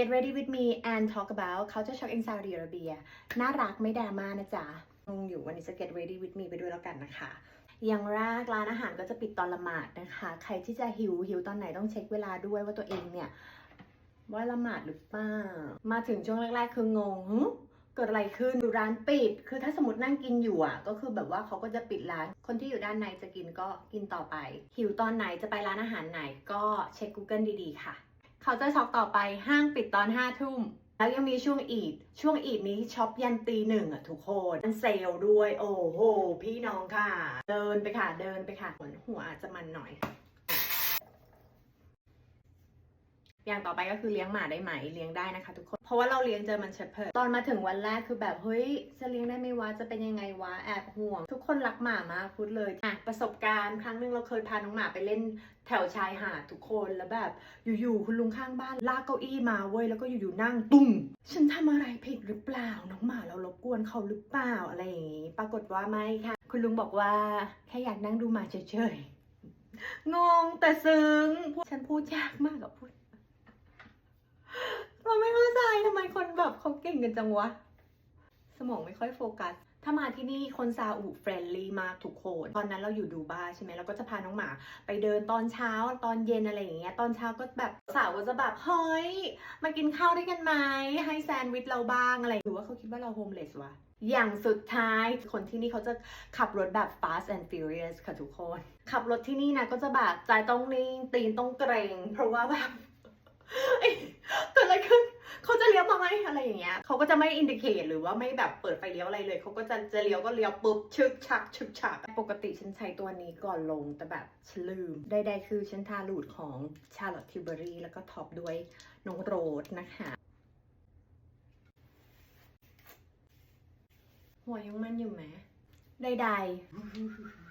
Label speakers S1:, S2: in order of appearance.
S1: Get ready with me and talk about culture shock in Saudi Arabia น่ารักไม่ดราม่านะจ๊ะงงอยู่วันนี้จะ get ready with me ไปด้วยแล้วกันนะคะ อย่างแรกร้านอาหารก็จะปิดตอนละหมาดนะคะ ใครที่จะหิวหิวตอนไหนต้องเช็คเวลาด้วยว่าตัวเองเนี่ยว่าละหมาดหรือเปล่า มาถึงช่วงแรก ๆ คืองงหึเกิดอะไรขึ้นดูร้านปิด คือถ้าสมมตินั่งกินอยู่อะ ก็คือแบบว่าเขาก็จะปิดร้าน คนที่อยู่ด้านในจะกินก็กินต่อไป หิวตอนไหนจะไปร้านอาหารไหนก็เช็ค Google ดีๆ ค่ะ เขาจะช็อปต่อไปห้างปิดตอนห้าทุ่มแล้วยังมีช่วงอีด ช่วงอีดนี้ช็อปยันตีหนึ่งอะทุกคนมันเซลล์ด้วย โอ้โห พี่น้องค่ะ เดินไปค่ะ เดินไปค่ะเหมือนหัวอาจจะมันหน่อย อย่างต่อไปก็คือเลี้ยงหมาได้ไหมเลี้ยงได้นะคะทุกคน เพราะว่าเราเลี้ยงเจอมันเชพเพิร์ดตอนมาถึงวันแรกคือแบบเฮ้ยจะเลี้ยงได้ไหมวะจะเป็นยังไงวะแอบห่วง ทุกคนรักหมามากพูดเลยอะประสบการณ์ครั้งหนึ่งเราเคยพาน้องหมาไปเล่นแถวชายหาดทุกคนแล้วแบบ อยู่ๆคุณลุงข้างบ้านลากเก้าอี้มาเว้ยแล้วก็อยู่ๆนั่งตุ้มฉันทำอะไรผิดหรือเปล่าน้องหมาเรารบกวนเขาหรือเปล่าอะไรอย่างงี้ปรากฏว่าไม่ค่ะ คุณลุงบอกว่าแค่อยากนั่งดูหมาเฉยๆงงแต่ซึ้งฉันพูดยากมากอะพูด เราไม่เข้าใจทำไมคนแบบเขาเก่งกันจังวะ สมองไม่ค่อยโฟกัส ถ้ามาที่นี่คนซาอุเฟรนลี่มากทุกคน ตอนนั้นเราอยู่ดูบาใช่ไหมเราก็จะพาน้องหมา ไปเดินตอนเช้าตอนเย็นอะไรอย่างเงี้ย ตอนเช้าก็แบบสาวก็จะแบบเฮ้ยมากินข้าวด้วยกันไหมให้แซนด์วิชเราบ้างอะไรหรือว่าเขาคิดว่าเราโฮมเลสวะอย่างสุดท้ายคนที่นี่เขาจะขับรถแบบ fast and furious ค่ะทุกคน ขับรถที่นี่นะก็จะแบบใจต้องนิ่งตีนต้องเกรง เพราะว่าแบบเอ้ยเกิดอะ เขาก็จะไม่อินดิเคตหรือว่าไม่แบบเปิดไฟเลี้ยวอะไรเลย เขาก็จะจะเลี้ยวก็เลี้ยวปุ๊บชึกชักชึกชัก ปกติฉันใช้ตัวนี้ก่อนลงแต่แบบฉันลืมใดๆคือฉันทาลูดของชาร์ลอตทิวเบอรี่แล้วก็ท็อปด้วยน้องโรสนะคะหัวยังมันอยู่ไหมใดๆ